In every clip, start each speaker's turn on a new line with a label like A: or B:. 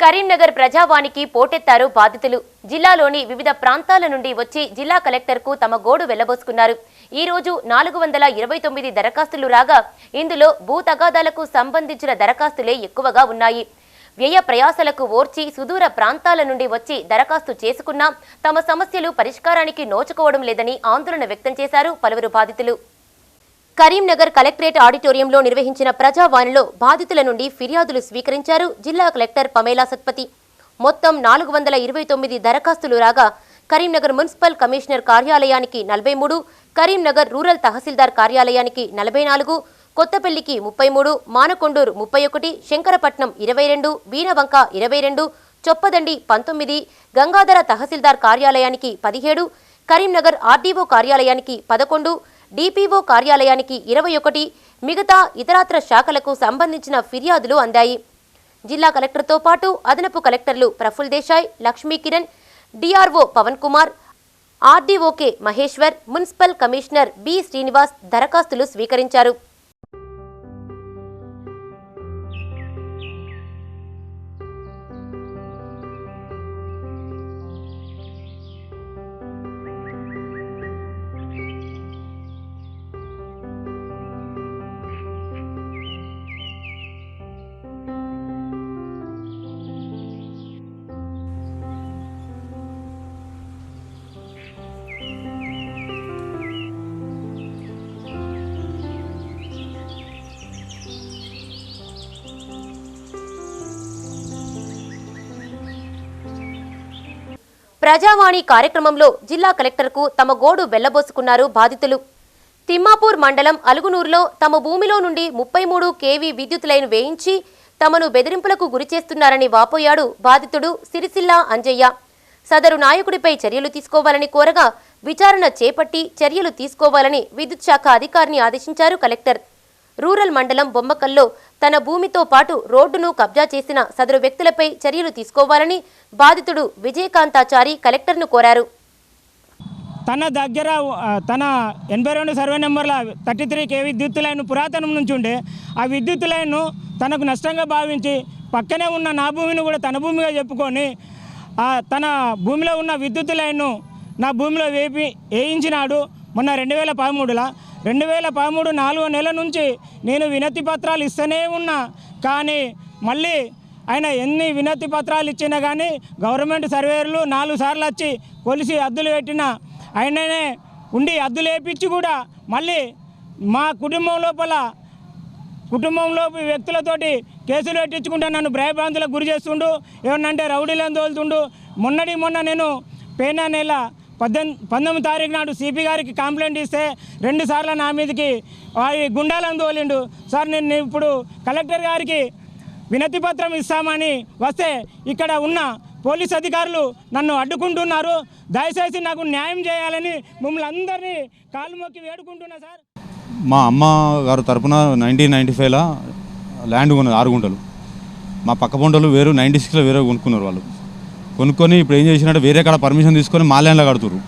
A: కరీంనగర్ ప్రజావానికి పోటెత్తారు బాధితులు. జిల్లాలోని వివిధ ప్రాంతాల నుండి వచ్చి జిల్లా కలెక్టర్కు తమ గోడు వెళ్ళబోసుకున్నారు. ఈ రోజు నాలుగు వందల ఇరవై తొమ్మిది దరఖాస్తులు రాగా ఇందులో భూ తగాదాలకు సంబంధించిన దరఖాస్తులే ఎక్కువగా ఉన్నాయి. వ్యయ ప్రయాసలకు ఓర్చి సుదూర ప్రాంతాల నుండి వచ్చి దరఖాస్తు చేసుకున్నా తమ సమస్యలు పరిష్కారానికి నోచుకోవడం లేదని ఆందోళన వ్యక్తం చేశారు పలువురు బాధితులు. కరీంనగర్ కలెక్టరేట్ ఆడిటోరియంలో నిర్వహించిన ప్రజావాణిలో బాధితుల నుండి ఫిర్యాదులు స్వీకరించారు జిల్లా కలెక్టర్ పమేలా సత్పతి. మొత్తం నాలుగు వందల ఇరవై తొమ్మిది దరఖాస్తులు రాగా కరీంనగర్ మున్సిపల్ కమిషనర్ కార్యాలయానికి నలభై మూడు కరీంనగర్ రూరల్ తహసీల్దార్ కార్యాలయానికి నలభై నాలుగు కొత్తపల్లికి ముప్పై మూడు మానకొండూరు ముప్పై ఒకటి శంకరపట్నం ఇరవై రెండు వీణవంక ఇరవై రెండు చొప్పదండి పంతొమ్మిది గంగాధర తహసీల్దార్ కార్యాలయానికి పదిహేడు కరీంనగర్ ఆర్డీఓ కార్యాలయానికి పదకొండు డిపిఓ కార్యాలయానికి ఇరవై ఒకటి మిగతా ఇతరాత్ర శాఖలకు సంబంధించిన ఫిర్యాదులు అందాయి. జిల్లా కలెక్టర్తో పాటు అదనపు కలెక్టర్లు Praful Desai Lakshmi Kiran DRO Pavan Kumar ఆర్డీఓకే Maheshwar municipal commissioner B Srinivas దరఖాస్తులు స్వీకరించారు. ప్రజావాణి కార్యక్రమంలో జిల్లా కలెక్టర్కు తమ గోడు వెళ్ళబోసుకున్నారు బాధితులు. తిమ్మాపూర్ మండలం అలుగునూరులో తమ భూమిలో నుండి ముప్పై మూడు కేవీ విద్యుత్ లైన్ వేయించి తమను బెదిరింపులకు గురిచేస్తున్నారని వాపోయాడు బాధితుడు సిరిసిల్ల అంజయ్య. సదరు నాయకుడిపై చర్యలు తీసుకోవాలని కోరగా విచారణ చేపట్టి చర్యలు తీసుకోవాలని విద్యుత్ శాఖ అధికారిని ఆదేశించారు కలెక్టర్. రూరల్ మండలం బొమ్మకల్లో తన భూమితో పాటు రోడ్డును కబ్జా చేసిన సదరు వ్యక్తులపై చర్యలు తీసుకోవాలని బాధితుడు విజయకాంతాచారి కలెక్టర్ను కోరారు.
B: తన దగ్గర తన ఎనభై రెండు సర్వే నెంబర్ల థర్టీ త్రీ కే విద్యుత్ లైన్ పురాతనం నుంచి ఉండే ఆ విద్యుత్ లైన్ను తనకు నష్టంగా భావించి పక్కనే ఉన్న నా భూమిని కూడా తన భూమిగా చెప్పుకొని ఆ, తన భూమిలో ఉన్న విద్యుత్ లైన్ను నా భూమిలో వేపి వేయించినాడు మొన్న రెండు వేల పదమూడులో. రెండు వేల పదమూడు నాలుగో నెల నుంచి నేను వినతి పత్రాలు ఇస్తూనే ఉన్నా. కానీ మళ్ళీ ఆయన ఎన్ని వినతి పత్రాలు ఇచ్చినా కానీ గవర్నమెంట్ సర్వేయర్లు నాలుగు సార్లు వచ్చి కొలిసి అద్దులు పెట్టినా ఆయననే ఉండి అద్దులు వేపించి కూడా మళ్ళీ మా కుటుంబం లోపల కుటుంబంలో వ్యక్తులతోటి కేసులు పెట్టించుకుంటే నన్ను భయభ్రాంతులకు గురి చేస్తుండు. ఏమన్నంటే రౌడీలను తోలుతుండు. మొన్నటి మొన్న నేను పేనా నెల పద్దెనిమిది పంతొమ్మిది తారీఖు నాడు సిపి గారికి కంప్లైంట్ ఇస్తే రెండుసార్లు నా మీదకి వారి గుండాలను తోలిండు సార్ నేను ఇప్పుడు కలెక్టర్ గారికి వినతి పత్రం ఇస్తామని వస్తే ఇక్కడ ఉన్న పోలీస్ అధికారులు నన్ను అడ్డుకుంటున్నారు. దయచేసి నాకు న్యాయం చేయాలని మిమ్మల్ని అందరినీ కాలు మొక్కి వేడుకుంటున్నా సార్.
C: మా అమ్మ గారు తరపున నైన్టీన్ నైంటీ ఫైవ్లో ల్యాండ్ కొన్నది ఆరు గుంటలు. మా పక్క పంటలు వేరు నైంటీ సిక్స్లో వేరే కొనుక్కున్నారు వాళ్ళు. కొనుక్కొని ఇప్పుడు ఏం చేసినట్టు వేరే కాడ పర్మిషన్ తీసుకొని మా ల్యాండ్లో కడుతుర్రు.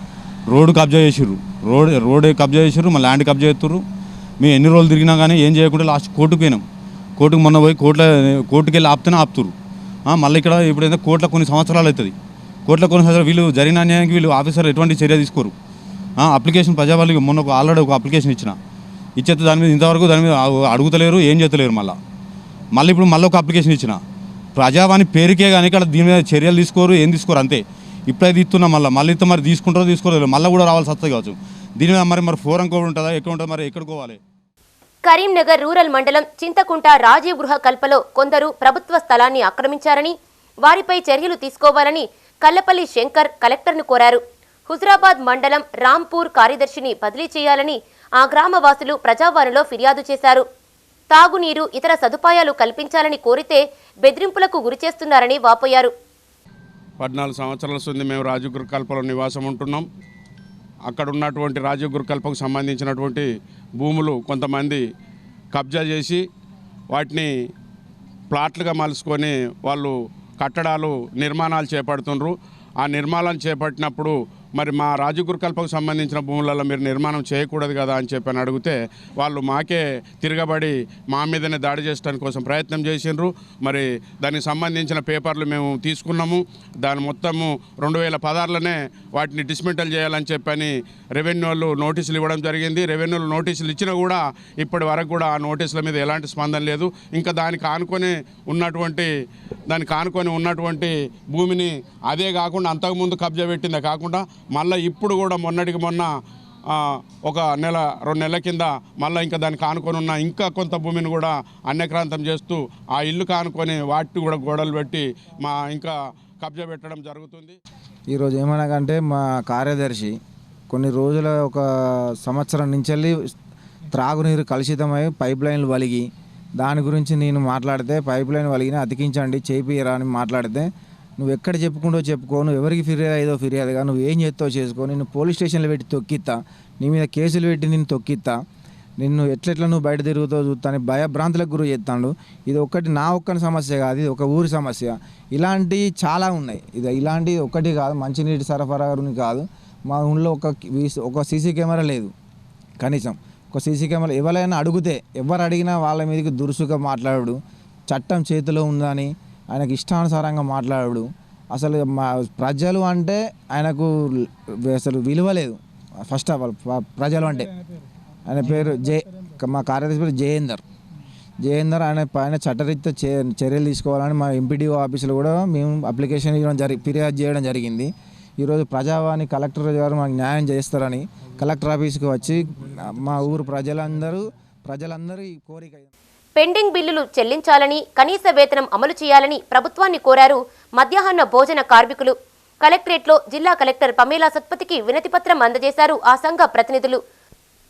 C: రోడ్డు కబ్జా చేసిర్రు. రోడ్ రోడ్ కబ్జా చేసిర్రు మా ల్యాండ్ కబ్జా చేస్తుర్రు. మేము ఎన్ని రోజులు తిరిగినా కానీ ఏం చేయకుండా లాస్ట్ కోర్టుకు పోయినాం. కోర్టుకు మొన్న పోయి కోర్టులో కోర్టుకి వెళ్ళి ఆపుతూనే ఆపుతురు మళ్ళీ ఇక్కడ ఇప్పుడైతే కోర్టులో కొన్ని సంవత్సరాలు అవుతుంది. కోర్టులో కొన్ని సంవత్సరాలు వీళ్ళు జరిగిన అన్యాయానికి వీళ్ళు ఆఫీసర్ ఎటువంటి చర్య తీసుకోరు. అప్లికేషన్ ప్రజావాళ్ళకి మొన్న ఒక ఆల్రెడీ ఒక అప్లికేషన్ ఇచ్చిన. ఇచ్చేస్తే దాని మీద ఇంతవరకు దాని మీద అడుగుతలేరు ఏం చేస్తలేరు మళ్ళీ. మళ్ళీ ఇప్పుడు మళ్ళీ ఒక అప్లికేషన్ ఇచ్చిన. ప్రజావాణి పేరుకే కానీ ఇక్కడ దీని మీద చర్యలు తీసుకోరు ఏం తీసుకోరు అంతే. ఇప్పుడైతే ఇస్తున్నాం మళ్ళీ. మళ్ళీ ఇస్తే మరి తీసుకుంటారో తీసుకోలేదు. మళ్ళీ కూడా రావాల్సి వస్తుంది కావచ్చు. దీని మీద మరి మరి ఫోరం కూడా ఉంటుందా? ఎక్కడ ఉంటుంది మరి ఎక్కడికి పోవాలి?
A: కరీంనగర్ రూరల్ మండలం చింతకుంట రాజీవ్ గృహ కల్పలో కొందరు ప్రభుత్వ స్థలాన్ని ఆక్రమించారని వారిపై చర్యలు తీసుకోవాలని కల్లపల్లి శంకర్ కలెక్టర్ను కోరారు. హుజరాబాద్ మండలం రాంపూర్ కార్యదర్శిని బదిలీ చేయాలని ఆ గ్రామవాసులు ప్రజావాణిలో ఫిర్యాదు చేశారు. తాగునీరు ఇతర సదుపాయాలు కల్పించాలని కోరితే బెదిరింపులకు గురిచేస్తున్నారని వాపోయారు.
D: పద్నాలుగు సంవత్సరాల సుంది మేము రాజు గురుకల్పలో నివాసం ఉంటున్నాం. అక్కడ ఉన్నటువంటి రాజు గురుకల్పకు సంబంధించినటువంటి భూములు కొంతమంది కబ్జా చేసి వాటిని ప్లాట్లుగా మలుచుకొని వాళ్ళు కట్టడాలు నిర్మాణాలు చేపడుతుండ్రు. ఆ నిర్మాణాలు చేపట్టినప్పుడు మరి మా రాజగురుకల్పకు సంబంధించిన భూములలో మీరు నిర్మాణం చేయకూడదు కదా అని చెప్పి అని అడిగితే వాళ్ళు మాకే తిరగబడి మా మీదనే దాడి చేయడానికి కోసం ప్రయత్నం చేసిండ్రు. మరి దానికి సంబంధించిన పేపర్లు మేము తీసుకున్నాము. దాని మొత్తము రెండు వేల పదహారులోనే వాటిని డిస్మెంటల్ చేయాలని చెప్పని రెవెన్యూ వాళ్ళు నోటీసులు ఇవ్వడం జరిగింది. రెవెన్యూలు నోటీసులు ఇచ్చినా కూడా ఇప్పటి వరకు కూడా ఆ నోటీసుల మీద ఎలాంటి స్పందన లేదు. ఇంకా దానికి ఆనుకొని ఉన్నటువంటి దానికి ఆనుకొని ఉన్నటువంటి భూమిని అదే కాకుండా అంతకుముందు కబ్జా పెట్టిందే కాకుండా మళ్ళీ ఇప్పుడు కూడా మొన్నటికి మొన్న ఒక నెల రెండు నెలల కింద మళ్ళీ ఇంకా దానికి ఆనుకొని ఉన్న ఇంకా కొంత భూమిని కూడా అన్యక్రాంతం చేస్తూ ఆ ఇల్లు కానుకొని వాటిని కూడా గోడలు పెట్టి మా ఇంకా కబ్జా పెట్టడం జరుగుతుంది.
E: ఈరోజు ఏమనగంటే మా కార్యదర్శి కొన్ని రోజుల ఒక సంవత్సరం నుంచి వెళ్ళి త్రాగునీరు కలుషితమై పైప్ లైన్లు వలిగి దాని గురించి నేను మాట్లాడితే పైప్ లైన్ వలిగిన అతికించండి చేపియరా అని మాట్లాడితే నువ్వు ఎక్కడ చెప్పుకుంటో చెప్పుకో నువ్వు ఎవరికి ఫిర్యాదు అయ్యేదో ఫిర్యాదుగా నువ్వు ఏం చేస్తావు చేసుకో. నేను పోలీస్ స్టేషన్లో పెట్టి తొక్కిస్తా నీ మీద కేసులు పెట్టి నేను తొక్కిస్తా నిన్ను ఎట్లెట్లా నువ్వు బయట తిరుగుతావు చూస్తాను భయభ్రాంతులకు గురి చేస్తాడు. ఇది ఒకటి నా ఒక్కని సమస్య కాదు ఇది ఒక ఊరి సమస్య. ఇలాంటివి చాలా ఉన్నాయి. ఇది ఇలాంటి ఒకటి కాదు మంచినీటి సరఫరా కాదు. మా ఊళ్ళో ఒక ఒక సీసీ కెమెరా లేదు. కనీసం ఒక సీసీ కెమెరా ఎవరైనా అడిగితే ఎవరు అడిగినా వాళ్ళ మీదకి దురుసుగా మాట్లాడు చట్టం చేతిలో ఉందని ఆయనకు ఇష్టానుసారంగా మాట్లాడు అసలు మా ప్రజలు అంటే ఆయనకు అసలు విలువ లేదు. ఫస్ట్ ఆఫ్ ఆల్ ప్రజలు అంటే. ఆయన పేరు జే మా కార్యదర్శి పేరు జయేందర్. జయేందర్ ఆయన పైన చట్టరీత్యా చే చర్యలు తీసుకోవాలని మా ఎంపీడీఓ ఆఫీసులో కూడా మేము అప్లికేషన్ ఇవ్వడం జరి ఫిర్యాదు చేయడం జరిగింది. ఈరోజు ప్రజావాణి కలెక్టర్ గారు మాకు న్యాయం చేస్తారని కలెక్టర్ ఆఫీస్కి వచ్చి మా ఊరు ప్రజలందరూ ప్రజలందరూ ఈ కోరిక
A: పెండింగ్ బిల్లులు చెల్లించాలని కనీస వేతనం అమలు చేయాలని ప్రభుత్వాన్ని కోరారు మధ్యాహ్న భోజన కార్మికులు. కలెక్టరేట్లో జిల్లా కలెక్టర్ పమేలా సత్పతికి వినతిపత్రం అందజేశారు ఆ సంఘ ప్రతినిధులు.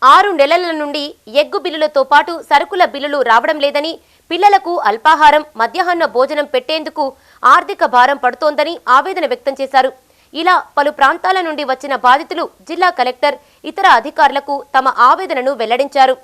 A: ఆరు నెలల నుండి ఎగ్గు బిల్లులతో పాటు సరుకుల బిల్లులు రావడం లేదని పిల్లలకు అల్పాహారం మధ్యాహ్న భోజనం పెట్టేందుకు ఆర్థిక భారం పడుతోందని ఆవేదన వ్యక్తం చేశారు. ఇలా పలు ప్రాంతాల నుండి వచ్చిన బాధితులు జిల్లా కలెక్టర్ ఇతర అధికారులకు తమ ఆవేదనను వెల్లడించారు.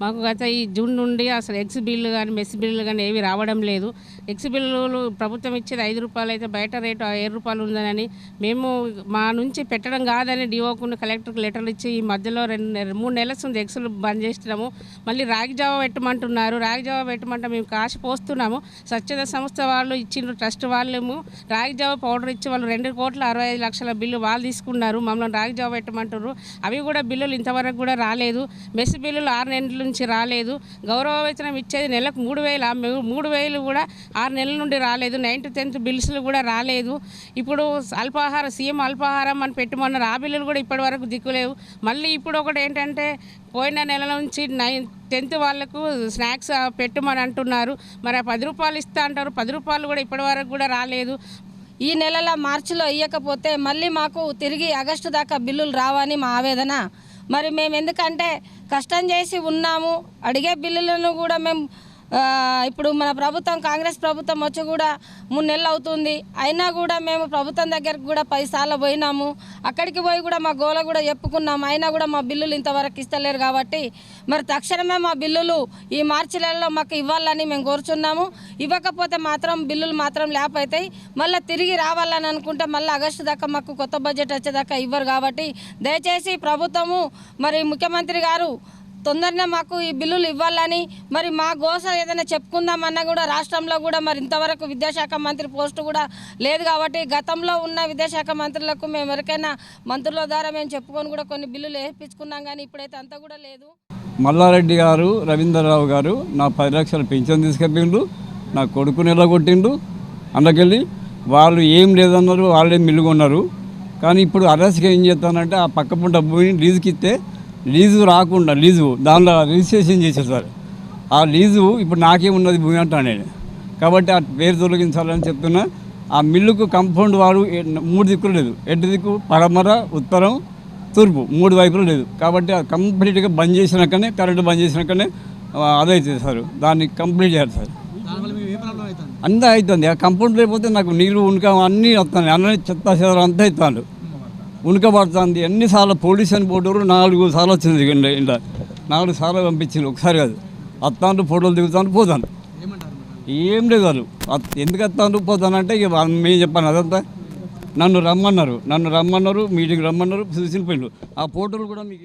F: మాకు గత ఈ జూన్ నుండి అసలు ఎక్స్ బిల్లు కానీ మెస్ బిల్లు కానీ ఏవి రావడం లేదు. ఎక్స్ బిల్లులు ప్రభుత్వం ఇచ్చేది ఐదు రూపాయలు అయితే బయట రేటు ఏడు రూపాయలు ఉందని మేము మా నుంచి పెట్టడం కాదని డిఓకు కలెక్టర్కి లెటర్లు ఇచ్చి ఈ మధ్యలో రెండు మూడు నెలల ఉంది ఎక్స్లు బంద్ చేస్తున్నాము. మళ్ళీ రాగి జావ పెట్టమంటున్నారు. రాగి జావ పెట్టమంటే మేము కాశ పోస్తున్నాము. స్వచ్ఛత సంస్థ వాళ్ళు ఇచ్చిండ్రు ట్రస్ట్ వాళ్ళేమో రాగి జావ పౌడర్ ఇచ్చి వాళ్ళు రెండు కోట్ల అరవై ఐదు లక్షల బిల్లు వాళ్ళు తీసుకున్నారు. మమ్మల్ని రాగి జావ పెట్టమంటారు అవి కూడా బిల్లులు ఇంతవరకు కూడా రాలేదు. మెస్ బిల్లులు ఆరు నెలలు నుంచి రాలేదు. గౌరవ వేతనం ఇచ్చేది నెలకు మూడు వేలు మూడు వేలు కూడా ఆరు నెలల నుండి రాలేదు. నైన్త్ టెన్త్ బిల్స్లు కూడా రాలేదు. ఇప్పుడు అల్పాహారం సీఎం అల్పాహారం అని పెట్టుమన్నారు ఆ బిల్లులు కూడా ఇప్పటి వరకు దిక్కులేవు మళ్ళీ ఇప్పుడు ఒకటి ఏంటంటే పోయిన నెల నుంచి నైన్ టెన్త్ వాళ్ళకు స్నాక్స్ పెట్టుమని పెట్టమని అంటున్నారు. మరి ఆ పది రూపాయలు ఇస్తా అంటారు. పది రూపాయలు కూడా ఇప్పటి వరకు కూడా రాలేదు.
G: ఈ నెలల మార్చిలో ఇవ్వకపోతే మళ్ళీ మాకు తిరిగి ఆగస్టు దాకా బిల్లులు రావని మా ఆవేదన. మరి మేము ఎందుకంటే కష్టం చేసి ఉన్నాము. అడిగే బిల్లులను కూడా మేము ఇప్పుడు మన ప్రభుత్వం కాంగ్రెస్ ప్రభుత్వం వచ్చి కూడా మూడు నెలలు అవుతుంది. అయినా కూడా మేము ప్రభుత్వం దగ్గరకు కూడా పది సార్లు పోయినాము. అక్కడికి పోయి కూడా మా గోల కూడా చెప్పుకున్నాము అయినా కూడా మా బిల్లులు ఇంతవరకు ఇస్తలేరు కాబట్టి మరి తక్షణమే మా బిల్లులు ఈ మార్చి నెలలో మాకు ఇవ్వాలని మేము కోరుచున్నాము. ఇవ్వకపోతే మాత్రం బిల్లులు మాత్రం ల్యాప్ అవుతాయి మళ్ళీ తిరిగి రావాలని అనుకుంటే మళ్ళీ ఆగస్టు దాకా మాకు కొత్త బడ్జెట్ వచ్చేదాకా ఇవ్వరు కాబట్టి దయచేసి ప్రభుత్వము మరి ముఖ్యమంత్రి గారు తొందరనే మాకు ఈ బిల్లులు ఇవ్వాలని మరి మా గోస ఏదైనా చెప్పుకుందామన్నా కూడా రాష్ట్రంలో కూడా మరి ఇంతవరకు విద్యాశాఖ మంత్రి పోస్టు కూడా లేదు కాబట్టి గతంలో ఉన్న విద్యాశాఖ మంత్రులకు మేము ఎవరికైనా మంత్రుల ద్వారా మేము చెప్పుకొని కూడా కొన్ని బిల్లులు వేయించుకున్నాం కానీ ఇప్పుడైతే అంతా కూడా లేదు.
H: మల్లారెడ్డి గారు రవీంద్రరావు గారు నా పది లక్షల పెన్షన్ తీసుకెళ్ళిండు నా కొడుకుని ఎలాగొట్టిండు అందుకెళ్ళి వాళ్ళు ఏం లేదన్నారు వాళ్ళే మిల్లుగొన్నారు. కానీ ఇప్పుడు అరెస్ట్గా ఏం చేస్తానంటే ఆ పక్క డబ్బుని భూమిని లీజుకి ఇస్తే లీజు రాకుండా లీజు దానిలో రిజిస్ట్రేషన్ చేసేసారు ఆ లీజు ఇప్పుడు నాకేమున్నది భూమి అంటాను నేను. కాబట్టి ఆ పేరు తొలగించాలని చెప్తున్నా. ఆ మిల్లుకు కంపౌండ్ వారు మూడు దిక్కులు లేదు. ఎటు దిక్కు పడమర ఉత్తరం తూర్పు మూడు వైపులు లేదు. కాబట్టి అది కంప్లీట్గా బంద్ చేసినాకనే కరెంటు బంద్ చేసినాకనే అదే చేస్తారు దాన్ని కంప్లీట్ చేయాలి సార్. అంతా అవుతుంది. ఆ కంపౌండ్ లేకపోతే నాకు నీళ్ళు ఉనక అన్నీ వస్తాయి. అన్నీ చెత్త చెదర అంతా అవుతాడు ఉనకబడుతుంది ఎన్నిసార్లు పోలీస్ అని నాలుగు సార్లు వచ్చింది ఇంట్లో నాలుగు సార్లు పంపించింది ఒకసారి కాదు. అత్తాను ఫోటోలు దిగుతాను పోతాను ఏం లేదు వాళ్ళు. ఎందుకు వస్తాను పోతానంటే ఇక మేము చెప్పాను అదంతా. నన్ను రమ్మన్నారు. నన్ను రమ్మన్నారు మీటింగ్ రమ్మన్నారు చూసిన పోయిండు ఆ ఫోటోలు కూడా మీకు